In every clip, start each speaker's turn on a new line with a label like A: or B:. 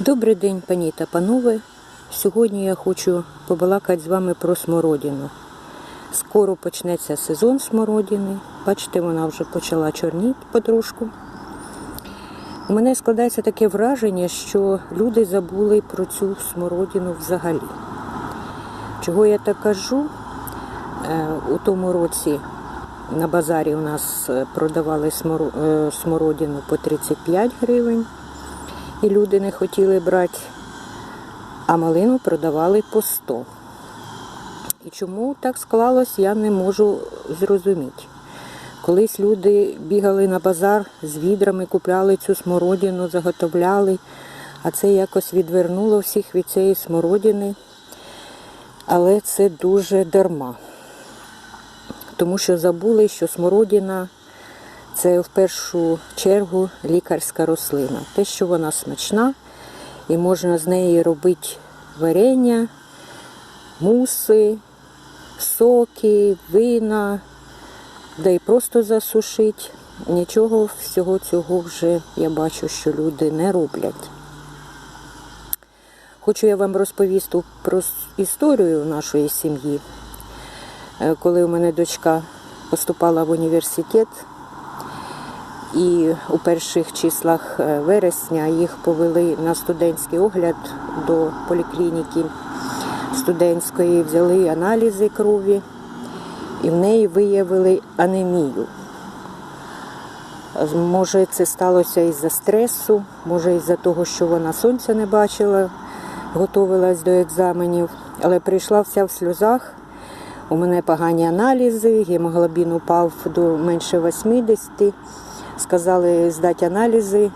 A: Добрий день, пані та панове. Сьогодні я хочу побалакати з вами про смородину. Скоро почнеться сезон смородини. Бачите, вона вже почала чорніти потрошку. У мене складається таке враження, що люди забули про цю смородину взагалі. Чого я так кажу? Е, У тому році на базарі у нас е, продавали е, смородину по 35 гривень і люди не хотіли брати, а малину продавали по 100. І чому так склалось, я не можу зрозуміти. Колись люди бігали на базар з відрами, купляли цю смородину, заготовляли, а це якось відвернуло всіх від цієї смородини. Але це дуже дарма. Тому що забули, що смородина це в першу чергу лікарська рослина. Те, що вона смачна, і можна з неї робити варення, муси, соки, вина, да і просто засушити. Нічого всього цього вже я бачу, що люди не роблять. Хочу я вам розповісти про історію нашої сім'ї. Е, Коли у мене дочка поступала в університет, і у перших числах е, вересня їх повели на студентський огляд до поліклініки студентської, взяли аналізи крові і в неї виявили анемію. Може, це сталося із-за стресу, може із-за того, що вона сонця не бачила, готувалась до екзаменів, але прийшла вся в сльозах. У мене погані аналізи, гемоглобін упав до менше 80. Сказали здати аналізи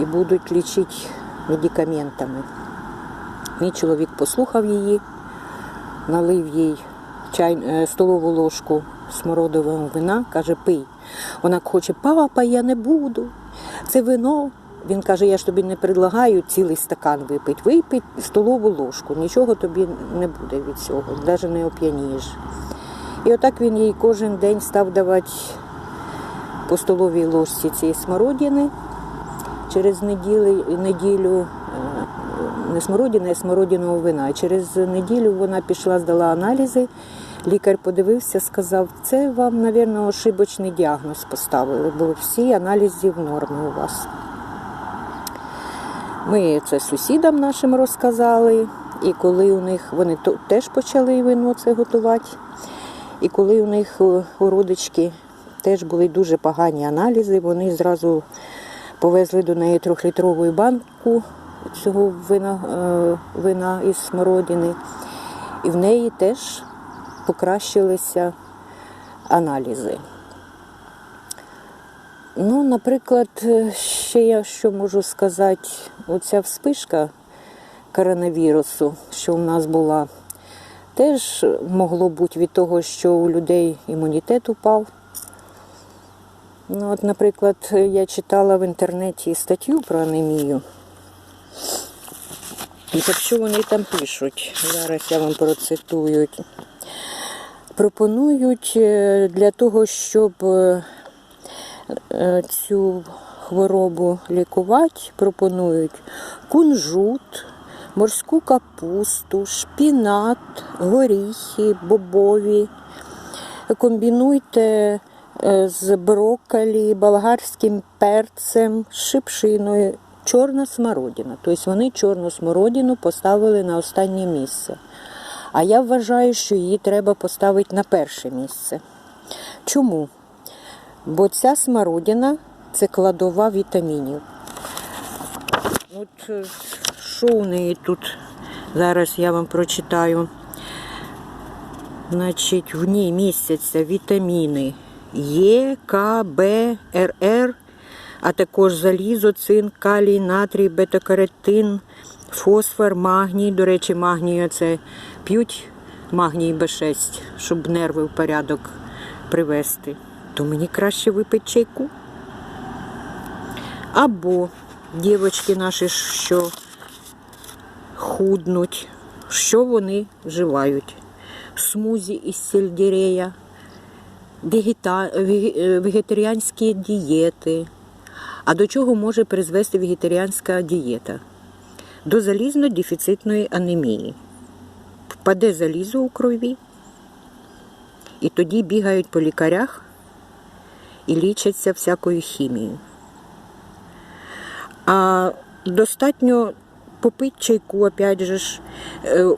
A: і будуть лічити медикаментами. Мій чоловік послухав її, налив їй чай, е, столову ложку смородового вина, каже, пий. Вона хоче, папа, я не буду. Це вино. Він каже, я ж тобі не предлагаю цілий стакан випити. Випий столову ложку, нічого тобі не буде від цього, навіть не оп'янієш. І отак він їй кожен день став давати по столовій ложці цієї смородини. Через неділю, неділю е, не смородини, а смородиного вина. Через неділю вона пішла, здала аналізи. Лікар подивився, сказав, це вам, мабуть, ошибочний діагноз поставили, бо всі аналізи в нормі у вас. Ми це сусідам нашим розказали, і коли у них вони теж почали вино це готувати. І коли у них е, у родички теж були дуже погані аналізи, вони зразу повезли до неї трьохлітрову банку цього вина, е, вина із смородини, і в неї теж покращилися аналізи. Ну, наприклад, е, ще я що можу сказати, оця вспишка коронавірусу, що у нас була, теж могло бути від того, що у людей імунітет упав. Ну, от, наприклад, я читала в інтернеті статтю про анемію. І так що вони там пишуть? Зараз я вам процитую. Пропонують е, для того, щоб е, е, цю хворобу лікувати, пропонують кунжут, морську капусту, шпінат, горіхи, бобові. Комбінуйте з брокколі, болгарським перцем, шипшиною, чорна смородина. Тобто вони чорну смородину поставили на останнє місце. А я вважаю, що її треба поставити на перше місце. Чому? Бо ця смородина це кладова вітамінів. От е, що у неї тут? Зараз я вам прочитаю. Значить, в ній містяться вітаміни Е, К, Б, РР, а також залізо, цинк, калій, натрій, бета-каротин, фосфор, магній. До речі, магнію це п'ють магній Б6, щоб нерви в порядок привести. То мені краще випити чайку. Або дівчатки наші, що худнуть, що вони вживають? Смузі із сельдерея, вегета... е, вегетаріанські дієти. А до чого може призвести вегетаріанська дієта? до залізно-дефіцитної анемії. Впаде залізо у крові, і тоді бігають по лікарях і лічаться всякою хімією. А достатньо попити чайку, опять же ж, Е,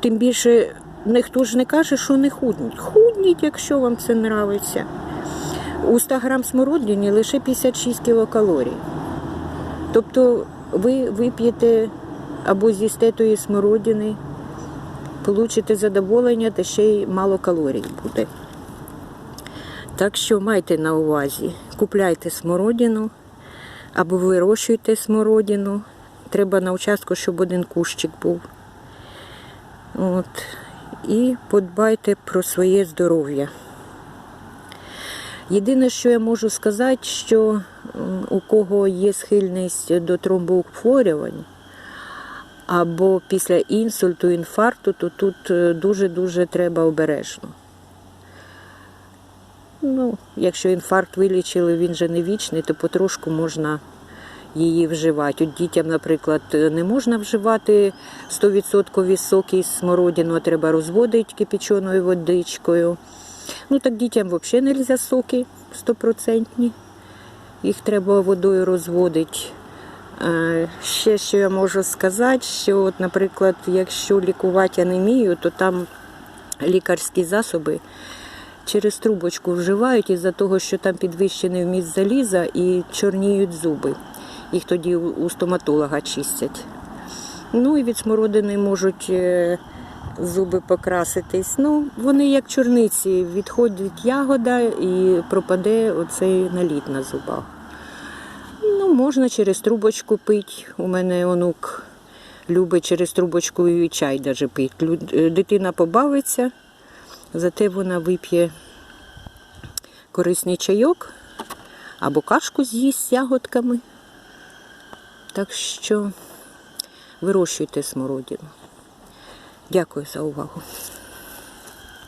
A: тим більше ніхто ж не каже, що не худніть. Худніть, якщо вам це нравиться. У 100 грам смородині лише 56 кілокалорій. Тобто ви вип'єте або з'їсте тої смородини, получите задоволення, та ще й мало калорій буде. Так що майте на увазі, купляйте смородину або вирощуйте смородину. Треба на участку, щоб один кущик був. От. І подбайте про своє здоров'я. Єдине, що я можу сказати, що у кого є схильність до тромбоутворювань або після інсульту, інфаркту, то тут е, дуже-дуже треба обережно. Ну, якщо інфаркт вилічили, він же не вічний, то потрошку можна її вживати. От дітям, наприклад, не можна вживати 100% соки смородину, а треба розводити кипяченою водичкою. Ну так дітям взагалі не можна соки 100%. Їх треба водою розводити. Е, Ще що я можу сказати, що, от, наприклад, якщо лікувати анемію, то там лікарські засоби через трубочку вживають із-за того, що там підвищений вміст заліза і чорніють зуби. Їх тоді у стоматолога чистять. Ну і від смородини можуть е, зуби покраситись. Ну, вони як чорниці, відходить ягода і пропаде оцей наліт на зубах. Ну, можна через трубочку пити. У мене онук любить через трубочку і чай даже пить. Лю- е, Дитина побавиться, зате вона вип'є корисний чайок або кашку з'їсть з ягодками. Так що вирощуйте смородину. Дякую за увагу.